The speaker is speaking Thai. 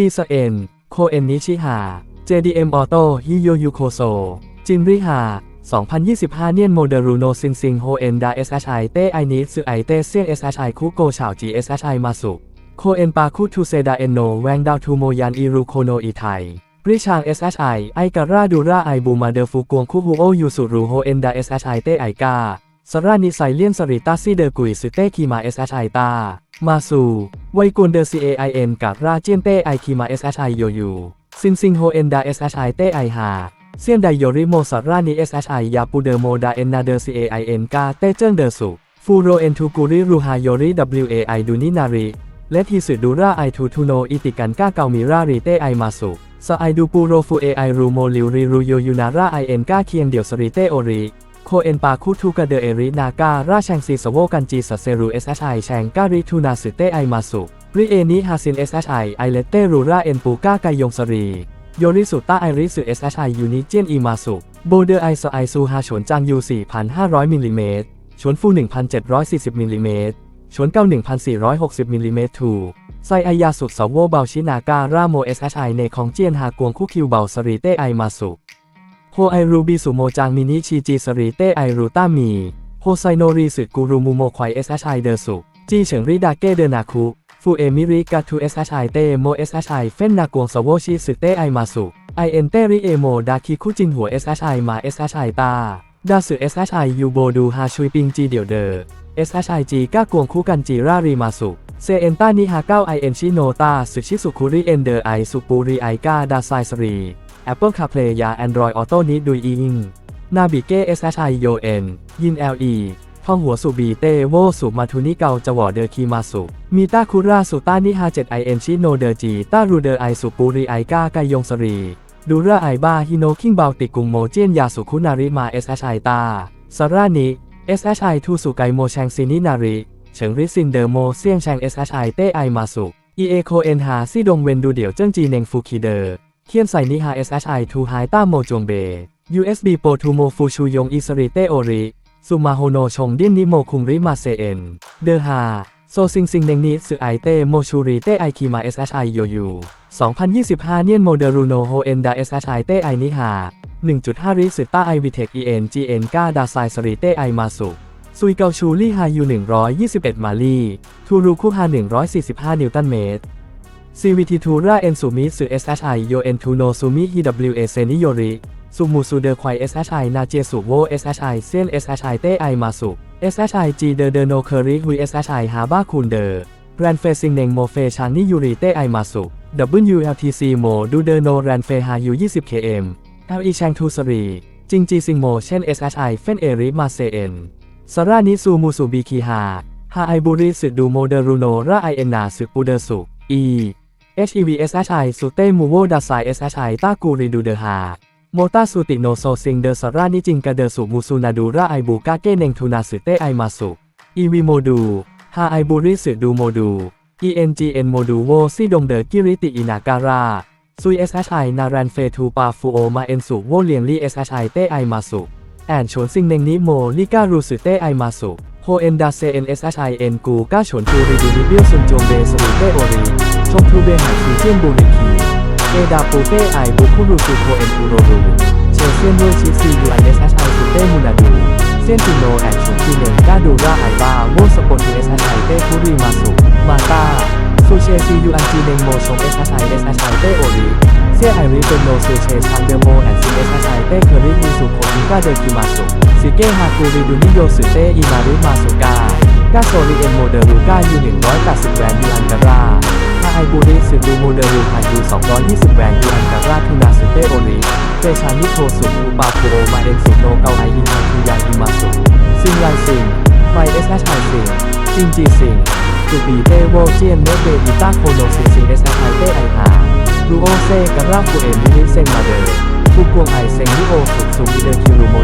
จีสเอ็น โคเอนนิชิฮา JDM ออโต้ฮิโยยุโคโซ จินริฮา 2025 เนียนโมเดรูโนซินซิงโฮเอนดา SHI เต้ไอนิสึไอเต้เซียน SHI คุโกชาว G SHI มาสุโคเอนปาคุทูเซดาเอนโนแวงดาวทูโมยันอิรุโคโนอีไทยริชาง SHI ไอการาดูราไอบูมาเดอร์ฟูกวงคุฮูโอยูสุรูโฮเอนดา SHI เต้ไอกา สรานิไซเลียนสริตาซีเดอร์กุยสุเต้คีมา SHI ตา มาสูไวกุนเดอร์ CAIN กับราเจียนเต้ไอคีมา SHI โยยูซินซิงโฮเอนดา SHI เต้ไอฮาเซียนไดโยริโมสรานิ SHI ยาปูเดอร์โมดาเอนนาเดอร์ CAIN กาเต้เจิ้งเดอร์สุฟูโรเอนทูกุริรูฮาโยริ WAI ดูนินาริและทีสุดูราไอทูทูโนอิติกันก้าเกามิรารีเต้ไอมาสุสไอดูปูโรฟูเอไอรูโมลิวรีรูโยยูนาราไอเอ็นก้าเคียงเดียวสรีเต้โอริ โคเอ็นปาคุทูกะเดอเอรินาการาแชงซีสโวกันจีสัเซรูเอสเอสไอแชงการิทูนาสุเตไอมาสุริเอนิฮาซินเอสเอสไอไอเลเตรูราเอ็นปูก้ากายงสรีโยริสุต้าไอริสุเอสเอสไอยูนิเจียนอีมาสุโบเดอร์ไอสไอซูฮาฉนจางยู4,500มิลลิเมตรฉนฟู 1,740มิลลิเมตรฉนเก้า1,460มิลลิเมตรทูไซอายาสุดสาวโวเบาชินาการาโมเอสเอสไอในของเจียนฮากวงคู่คิวเบาสรีเตไอมาสุ โฮไอรูบิสุโมจางมินิชีจีสรีเต้ไอรูต้ามีโฮไซโนรีสุดกูรูมูโมควายเอสไอเดอร์สุจีเฉิงริดาเก้เดนาคุฟูเอมิริกาทูเอสไอเต้โมเอสไอเฟนนากวงสวโวชิสุเต้ไอมาสุไอเอ็นเตริเอโมดาคิคุจินหัวเอสไอมาเอสไอตาดาสุเอสไอยูโบดูฮาชุยปิงจีเดียวเดอ SHIG ก้ากวงคู่กันจีรารีมาสุเซเอนต้านิฮาเก้าไอเอ็นชิโนตาสุชิสุคุริเอนเดอร์ไอสุปูรีไอกาดาไซสรี Apple CarPlay ยา Android Auto นิดดุยอิงนาบิเก้ SHI โยเอ็นยิน LE ท่องหัวสุบีเตโวสุมาทุนิเกาจวอเดอร์คีมาสุ มีต้าคุราสุต้านิฮาเจ็ดไอเอ็นชิโนเดอร์จีต้ารูเดอร์ไอสุปูรีไอกาไกยงสรีดูราไอบ้าฮิโนคิงบาลติกุงโมเจียนยาสุคุนาริมา SHI ตาสรานิ SHI ทูสุไกโมแชงซินินาริเฉิงริซินเดอร์โมเซียงแชง SHI เต้ไอมาสุ EA โคเอ็นหาซี่ดงเวนดูเดี่ยวเจิ้งจีเนงฟูคีเดอร์ เคียนไซนิฮา SHI ทูไฮต้าโมจวงเบ USB โปรทูโมฟูชูยงอิสริเตโอริซูมาโฮโนชงดินนิโมคุงริมาเซเอ็นเดอฮาโซซิงซิงเนงนิสึไอเตโมชูริเตไอคีมา SHI โยยู2025 เนียนโมเดรูโนโฮเอนดา SHI เตไอนิฮา1.5 ริสิต้าไอวิเทค EN GN ก้าดาไซสริเตไอมาสุซุยเกาชูลี่ฮายู121 มาลีทูรูคูฮา145 นิวตันเมตร CVT ทูราเอนซูมิสึ SHI โยเอนทูโนซูมิ HWA เซนิโยริซูมูซูเดอควาย SHI นาเจสุโว SHI เซียน SHI เต้ไอมาสุ SHI G เดอเดโนเคอริฮุย SHI ฮาบ้าคูนเดอร์แรนเฟซิงเนงโมเฟชานิยูริเตไอมาสุ WLTC โมดูเดโนแรนเฟฮายู 20 km LE แชงทูสรีจิงจีซิงโมเช่น SHI เฟนเอริมาเซเอ็นสรานิซูมูสุบีคีฮาฮาไอบุริสึดูโมเดรูโนราไอเอนนาสึปูเดสุ E HEV SHI สุเตมูโวดาไซ SHI ตากูริดูเดฮาโมตาสุติโนโซซิงเดอสรานิจิงกาเดสุมูซูนาดูราไอบูกาเกเนงทูนาสึเตไอมาสุ EV โมดูฮาไอบุริสึดูโมดู ENGN โมดูโวซิดงเดอกิริติอินาการาซุย SHI นารันเฟทูปาฟูโอมาเอนสุโวเลียงลี่ SHI เตไอมาสุแอนชนซิงเนงนิโมลิการูสึเตไอมาสุโฮเอนดาเซเอ็น SHI เอ็นกูก้าชนทูริดูนิเบียซุนจงเบสรุเตโอรี ชงทูเบหันซีเจียนบูริคีเอดาปูเตไอบุคุรุสุโคเอ็นทูโรรูเชเซียนด้วยชิซียูไอ SHI สุเต้มูนาดูเซียนติโนแอนชวนซีเนงกาดูราไอบ้าโวสปอนทู SHI เอชไอเต้คุรีมาสุมาตาซูเชซียูอันจีเนงโมชง SHI SHI เอสเอชไอเตโอรีเซียไอริเป็นโนซูเชชังเดโมแอนซี SHI เต้เคอริมีสุโคอิกาเดคิมาสุซิเกฮากูริดูนิโยสุเตอิมาริมาสุกากาโซริเอ็นโมเดรูกายู180แวนยูอันการา บูริสุดูโมเดรูฮายู220แวนยูอันการาทูนาสุเตโอริเตชานิโทสุอุปาโคโอมาเอ็นสุโนเกาไออินทันทูยาอิมาสุซิงไลซิงไฟ SHI ซิงจิงจีซิงสุบีเตโวเจียนเนเบอิต้าโคโนซิงซิง SHI เตไอฮารูโอเซการาฟูเอมินิเซงมาเดอร์ฟูกวงไอเซงนิโอสุสุมิเดคิรูโม